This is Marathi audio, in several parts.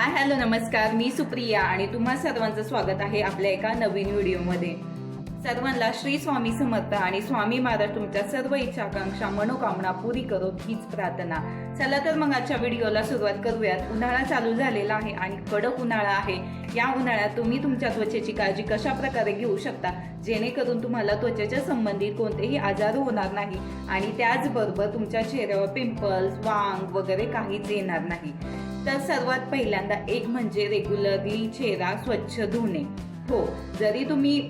हाय हॅलो नमस्कार. मी सुप्रिया आणि तुम्हा सर्वांचं स्वागत आहे आपल्या एका नवीन व्हिडिओमध्ये. सर्वांना श्री स्वामी समर्थ आणि स्वामी महाराज तुमच्या सर्व इच्छा आकांक्षा मनोकामना पुरी करो हीच प्रार्थना. चला तर मग आजच्या व्हिडिओला सुरुवात करूयात. उन्हाळा चालू झालेला आहे आणि कडक उन्हाळा आहे. या उन्हाळ्यात तुम्ही तुमच्या त्वचेची काळजी कशा प्रकारे घेऊ शकता? जेणेकरून तुम्हाला त्वचेच्या संबंधित कोणतेही आजार होणार नाही आणि त्याचबरोबर तुमच्या चेहऱ्यावर पिंपल्स वांग वगैरे काहीच येणार नाही. तर सर्वात पहिल्यांदा एक म्हणजे रेग्युलरली चेहरा स्वच्छ धुणे. हो जरी तुम्ही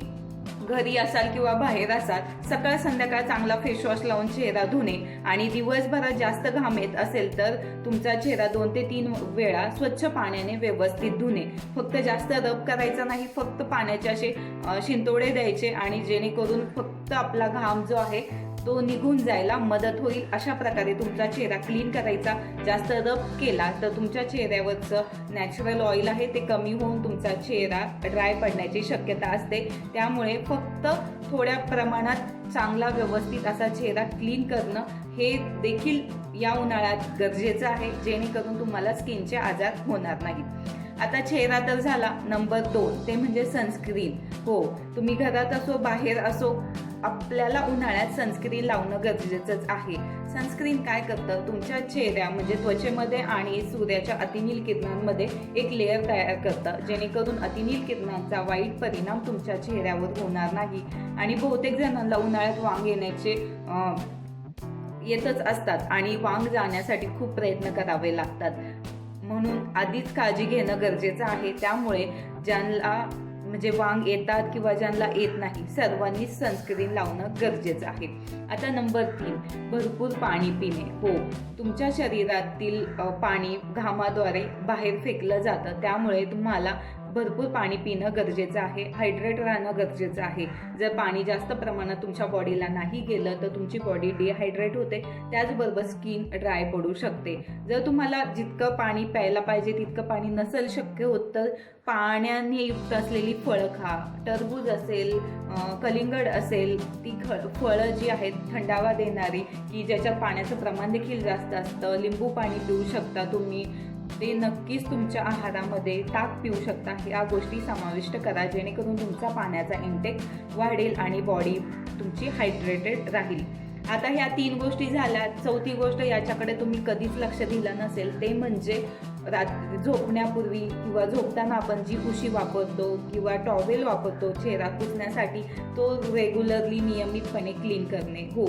घरी असाल किंवा बाहेर असाल सकाळ संध्याकाळ चांगला फेसवॉश लावून चेहरा धुणे आणि दिवसभरात जास्त घाम येत असेल तर तुमचा चेहरा दोन ते तीन वेळा स्वच्छ पाण्याने व्यवस्थित धुणे. फक्त जास्त रब करायचा नाही फक्त पाण्याचे असे शिंतोडे द्यायचे आणि जेणेकरून फक्त आपला घाम जो आहे तो निघून जायला मदत होईल. अशा प्रकारे तुमचा चेहरा क्लीन करायचा जास्त रब केला तर तुमच्या चेहऱ्यावरचं नॅचरल ऑइल आहे ते कमी होऊन तुमचा चेहरा ड्राय पडण्याची शक्यता असते. त्यामुळे फक्त थोड्या प्रमाणात चांगला व्यवस्थित असा चेहरा क्लीन करणं हे देखील या उन्हाळ्यात गरजेचं आहे जेणेकरून तुम्हाला स्किनचे आजार होणार नाहीत. आता चेहरा तर झाला नंबर दोन ते म्हणजे सनस्क्रीन हो तुम्ही घरात असो बाहेर असो आपल्याला उन्हाळ्यात सनस्क्रीन लावणं गरजेचंच आहे. सनस्क्रीन काय करतं? तुमच्या चेहऱ्या म्हणजे त्वचेमध्ये आणि सूर्याच्या अतिनील किरणांमध्ये एक लेअर तयार करतं. जेणेकरून अतिनील किरणांचा वाईट परिणाम तुमच्या चेहऱ्यावर होणार नाही. आणि बहुतेक जणांना उन्हाळ्यात वांग येण्याचे येतच असतात आणि वांग जाण्यासाठी खूप प्रयत्न करावे लागतात. म्हणून आधीच काळजी घेणं गरजेचं आहे. त्यामुळे ज्यांना म्हणजे वांग येतात किंवा ज्यांना येत नाही सर्वांनी सनस्क्रीन लावणं गरजेचं आहे. आता नंबर तीन भरपूर पाणी पिणे. हो तुमच्या शरीरातील पाणी घामाद्वारे बाहेर फेकलं जातं. त्यामुळे तुम्हाला भरपूर पाणी पिणं गरजेचं आहे हायड्रेट राहणं गरजेचं आहे. जर पाणी जास्त प्रमाणात तुमच्या बॉडीला नाही गेलं तर तुमची बॉडी डिहायड्रेट होते. त्याचबरोबर स्किन ड्राय पडू शकते. जर तुम्हाला जितकं पाणी प्यायला पाहिजे तितकं पाणी नसेल शक्य होत तर पाण्याने युक्त असलेली फळं खा. टरबूज असेल कलिंगड असेल ती ख फळं जी आहेत थंडावा देणारी की ज्याच्यात पाण्याचं प्रमाण देखील जास्त असतं लिंबू पाणी पिऊ शकता तुम्ही. ते नक्कीच तुमच्या आहारामध्ये ताक पिऊ शकता. या गोष्टी समाविष्ट करा जेणेकरून तुमचा पाण्याचा इंटेक वाढेल आणि बॉडी तुमची हायड्रेटेड राहील. आता ह्या तीन गोष्टी झाल्या. चौथी गोष्ट याच्याकडे तुम्ही कधीच लक्ष दिलं नसेल ते म्हणजे रात्री झोपण्यापूर्वी किंवा झोपताना आपण जी उशी वापरतो किंवा टॉवेल वापरतो चेहरा पुसण्यासाठी तो रेग्युलरली नियमितपणे क्लीन करणे. हो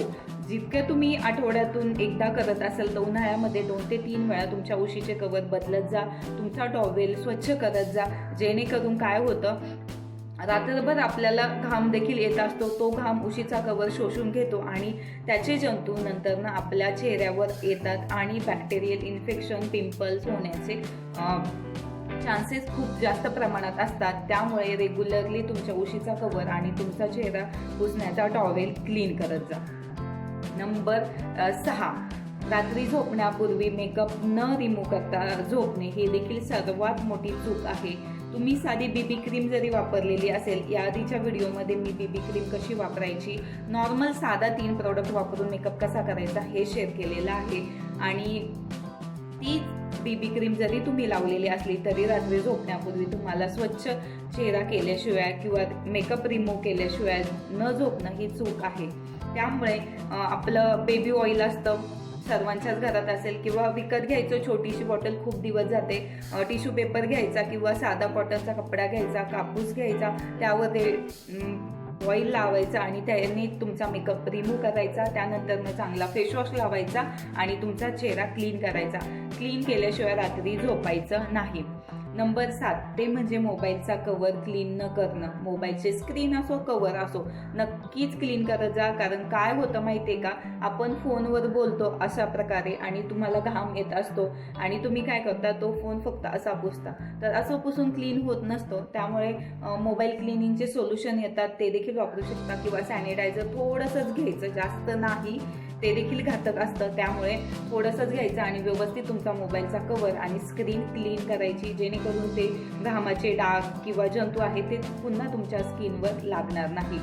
जितक्या तुम्ही आठवड्यातून एकदा करत असाल तर उन्हाळ्यामध्ये दोन ते तीन वेळा तुमच्या उशीचे कवर बदलत जा तुमचा टॉवेल स्वच्छ करत जा जेणेकरून काय होतं रात्रभर आपल्याला घाम देखील येत असतो. तो घाम उशीचा कवर शोषून घेतो आणि त्याचे जंतू नंतरनं आपल्या चेहऱ्यावर येतात आणि बॅक्टेरियल इन्फेक्शन पिंपल्स होण्याचे चान्सेस खूप जास्त प्रमाणात असतात. त्यामुळे रेग्युलरली तुमच्या उशीचा कवर आणि तुमचा चेहरा पुसण्याचा टॉवेल क्लीन करत जा. नंबर सहा. रात्री झोपण्यापूर्वी मेकअप न रिमूव्ह करता झोपणे ही देखील सर्वात मोठी चूक आहे. तुम्ही साधी बीबी क्रीम जरी वापरलेली असेल या आधीच्या व्हिडिओमध्ये मी बीबी क्रीम कशी वापरायची? नॉर्मल साधा तीन प्रोडक्ट वापरून मेकअप कसा करायचा हे शेअर केलेलं आहे. आणि ती बीबी क्रीम जरी तुम्ही लावलेली असली तरी रात्री झोपण्यापूर्वी तुम्हाला स्वच्छ चेहरा केल्याशिवाय किंवा मेकअप रिमूव्ह केल्याशिवाय न झोपणं ही चूक आहे. त्यामुळे आपलं बेबी ऑइल असतं. सर्वांच्याच घरात असेल किंवा विकत घ्यायचं छोटीशी बॉटल खूप दिवस जाते. टिश्यू पेपर घ्यायचा किंवा साधा कॉटनचा कपडा घ्यायचा कापूस घ्यायचा त्यावर ते ऑइल लावायचं आणि त्यांनी तुमचा मेकअप रिमूव्ह करायचा. त्यानंतर मग चांगला फेसवॉश लावायचा आणि तुमचा चेहरा क्लीन करायचा. क्लीन केल्याशिवाय रात्री झोपायचं नाही. नंबर सात ते म्हणजे मोबाईलचा कवर क्लीन न करणं. मोबाईलचे स्क्रीन असो कवर असो नक्कीच क्लीन करत जा. कारण काय होतं माहिती आहे का? आपण फोनवर बोलतो अशा प्रकारे आणि तुम्हाला घाम येत असतो. आणि तुम्ही काय करता? तो फोन फक्त असा पुसता. तर असं पुसून क्लीन होत नसतो. त्यामुळे मोबाईल क्लिनिंगचे सोल्युशन येतात. ते देखील वापरू शकता. किंवा सॅनिटायझर थोडंसंच घ्यायचं. जास्त नाही. ते देखील घातक असतं. त्यामुळे थोडंसंच घ्यायचं आणि व्यवस्थित तुमचा मोबाईलचा कवर आणि स्क्रीन क्लीन करायची जेणेकरून ते घामाचे डाग किंवा जंतू आहेत ते पुन्हा तुमच्या स्किनवर लागणार नाही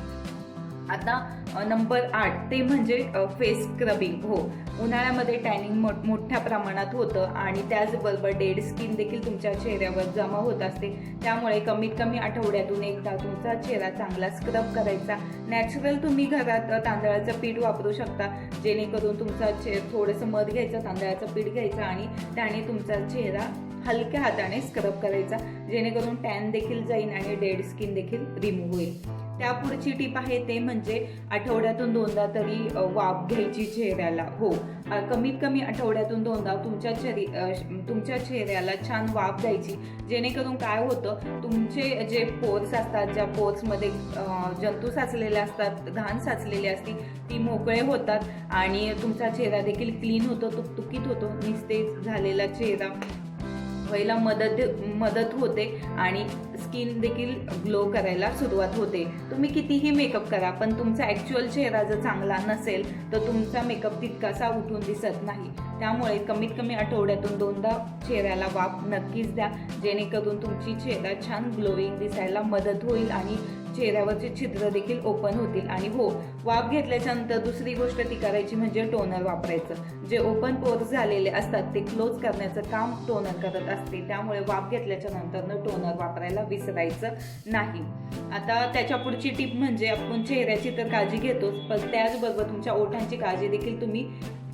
आता नंबर आठ ते म्हणजे फेस स्क्रबिंग हो उन्हाळ्यामध्ये टॅनिंग मोठ्या प्रमाणात होतं आणि त्याचबरोबर डेड स्किन देखील तुमच्या चेहऱ्यावर जमा होत असते. त्यामुळे कमीत कमी आठवड्यातून एकदा तुमचा चेहरा चांगला स्क्रब करायचा. नॅचरल तुम्ही घरात तांदळाचं पीठ वापरू शकता. जेणेकरून तुमचा चे थोडंसं मध घ्यायचं तांदळाचं पीठ घ्यायचं आणि त्याने तुमचा चेहरा हलक्या हाताने स्क्रब करायचा. जेणेकरून टॅन देखील जाईल आणि डेड स्किन देखील रिमूव्ह होईल. त्या पुढची टीप आहे ते म्हणजे आठवड्यातून दोनदा तरी वाफ घ्यायची चेहऱ्याला. हो. कमीत कमी आठवड्यातून दोनदा तुमच्या चेहरी तुमच्या चेहऱ्याला छान वाफ द्यायची. जेणेकरून काय होतं तुमचे जे पोर्स असतात ज्या पोर्समध्ये जंतू साचलेले असतात घाण साचलेली असती ती मोकळे होतात आणि तुमचा चेहरा देखील क्लीन होतो तुकतुकीत होतो. निस्तेज झालेला चेहरा व्हायला मदत मदत होते आणि स्किन देखील ग्लो करायला सुरुवात होते. तुम्ही कितीही मेकअप करा पण तुमचा ॲक्च्युअल चेहरा जर चांगला नसेल तर तुमचा मेकअप तितकासा उठून दिसत नाही. त्यामुळे कमीत कमी आठवड्यातून दोनदा चेहऱ्याला वाफ नक्कीच द्या. जेणेकरून तुमची चेहरा छान ग्लोईंग दिसायला मदत होईल आणि चेहऱ्यावरचे छिद्र देखील ओपन होतील. आणि हो वाफ घेतल्याच्या नंतर दुसरी गोष्ट ती करायची म्हणजे टोनर वापरायचं. जे ओपन पोर्स झालेले असतात ते क्लोज करण्याचं काम टोनर करत असते. त्यामुळे वाफ घेतल्याच्या नंतर टोनर वापरायला विसरायचं नाही. आता त्याच्या पुढची टीप म्हणजे आपण चेहऱ्याची तर काळजी घेतोच पण त्याचबरोबर तुमच्या ओठांची काळजी देखील तुम्ही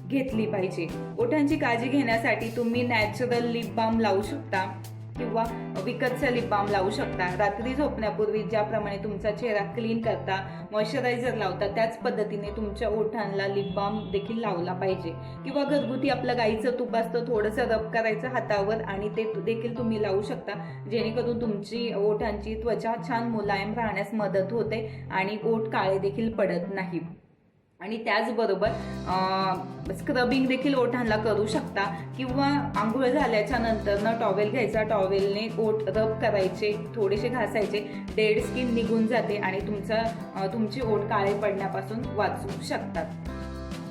घेतली पाहिजे. ओठांची काळजी घेण्यासाठी तुम्ही नॅचरल लिप बाम लावू शकता. किंवा विकतचा लिप बाम लावू शकता. रात्री झोपण्यापूर्वी ज्याप्रमाणे तुमचा चेहरा क्लीन करता मॉइश्चरायझर लावता त्याच पद्धतीने तुमच्या ओठांना लिप बाम देखील लावला पाहिजे. किंवा घरगुती आपलं गाईचं तूप असतं थोडंसं रब करायचं हातावर आणि ते देखील तुम्ही लावू शकता. जेणेकरून तुमची ओठांची त्वचा छान मुलायम राहण्यास मदत होते आणि ओठ काळे देखील पडत नाही. आणि त्याचबरोबर स्क्रबिंग देखील ओठांना करू शकता किंवा आंघोळ झाल्याच्यानंतर न टॉवेल घ्यायचा. टॉवेलने ओठ रब करायचे थोडेसे घासायचे. डेड स्किन निघून जाते आणि तुमचा तुमची तुमचे ओठ काळे पडण्यापासून वाचू शकतात.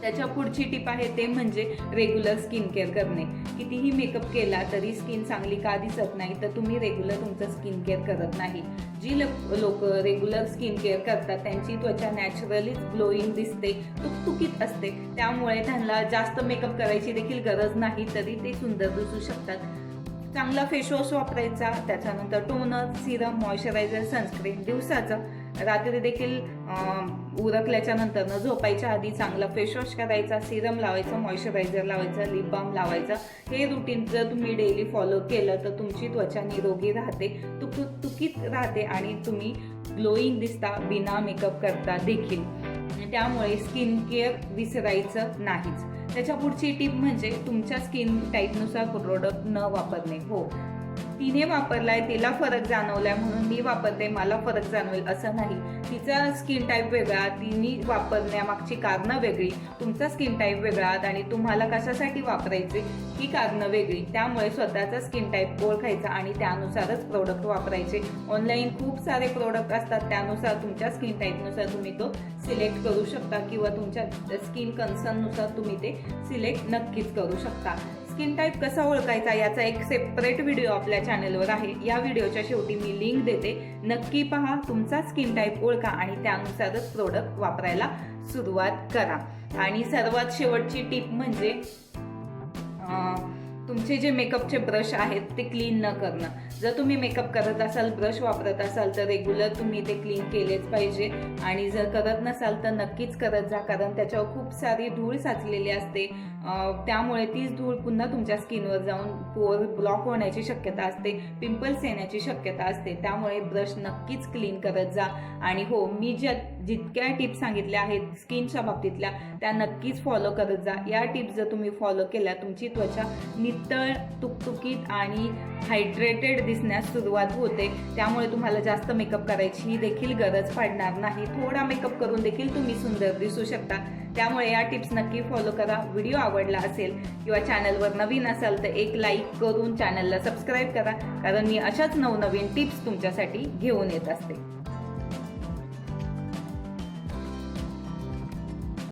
त्याच्या पुढची टिप आहे ते म्हणजे रेग्युलर स्किन केअर करणे. कितीही मेकअप केला तरी स्किन चांगली का दिसत नाही तर तुम्ही रेग्युलर तुमचं स्किन केअर करत नाही. जी लोक रेग्युलर स्किन केअर करतात त्यांची त्वचा नॅचरलीच ग्लोईंग दिसते तुकतुकीत असते. त्यामुळे त्यांना जास्त मेकअप करायची देखील गरज नाही तरी ते सुंदर दिसू शकतात. चांगला फेसवॉश वापरायचा त्याच्यानंतर टोनर सिरम मॉइश्चरायझर सनस्क्रीन दिवसाचं. रात्री देखील उरकल्याच्यानंतर उरकल्याच्या नंतर न झोपायच्या आधी चांगला फेशवॉश करायचा सिरम लावायचा मॉइश्चरायझर लावायचा लिप बाम लावायचा. हे रुटीन जर तुम्ही डेली फॉलो केलं तर तुमची त्वचा निरोगी राहते तुक तुकीत राहते आणि तुम्ही ग्लोईंग दिसता बिना मेकअप करता देखील. त्यामुळे स्किन केअर विसरायचं नाहीच. त्याच्या पुढची टीप म्हणजे तुमच्या स्किन टाईपनुसार प्रोडक्ट न वापरणे. हो. तिने वापरलाय तिला फरक जाणवलाय म्हणून मी वापरते मला फरक जाणवेल असं नाही. तिचा स्किन टाईप वेगळा तिने वापरण्यामागची कारणं वेगळी तुमचा स्किन टाईप वेगळा आणि तुम्हाला कशासाठी वापरायचे ही कारणं वेगळी. त्यामुळे स्वतःचा स्किन टाईप ओळखायचा आणि त्यानुसारच प्रोडक्ट वापरायचे. ऑनलाईन खूप सारे प्रोडक्ट असतात त्यानुसार तुमच्या स्किन टाईपनुसार तुम्ही तो सिलेक्ट करू शकता किंवा तुमच्या स्किन कन्सर्ननुसार तुम्ही ते सिलेक्ट नक्कीच करू शकता. स्किन टाईप कसा ओळखायचा याचा एक सेपरेट व्हिडिओ आपल्या चॅनलवर आहे. या व्हिडिओच्या शेवटी मी लिंक देते. नक्की पहा तुमचा स्किन टाईप ओळखा आणि त्यानुसारच प्रोडक्ट वापरायला सुरुवात करा. आणि सर्वात शेवटची टीप म्हणजे तुमचे जे मेकअपचे ब्रश आहेत ते क्लीन न करणं. जर तुम्ही मेकअप करत असाल ब्रश वापरत असाल तर रेग्युलर तुम्ही ते क्लीन केलेच पाहिजे. आणि जर करत नसाल तर नक्कीच करत जा कारण त्याच्यावर खूप सारी धूळ साचलेली असते. त्यामुळे तीच धूळ पुन्हा तुमच्या स्किनवर जाऊन पोर ब्लॉक होण्याची शक्यता असते पिंपल्स येण्याची शक्यता असते. त्यामुळे ब्रश नक्कीच क्लीन करत जा. आणि हो मी ज्या जितक्या टिप्स सांगितल्या आहेत स्किनच्या बाबतीतल्या त्या नक्कीच फॉलो करत जा. या टिप्स जर तुम्ही फॉलो केल्या तुमची त्वचा नि नितळ तुकतुकीत आणि हायड्रेटेड दिसण्यास सुरुवात होते. त्यामुळे तुम्हाला जास्त मेकअप करायची देखील गरज पडणार नाही. थोडा मेकअप करून देखील तुम्ही सुंदर दिसू शकता. त्यामुळे या टिप्स नक्की फॉलो करा. व्हिडिओ आवडला असेल किंवा चॅनलवर नवीन असाल तर एक लाईक करून चॅनलला सबस्क्राईब करा. कारण मी अशाच नवनवीन टिप्स तुमच्यासाठी घेऊन येत असते.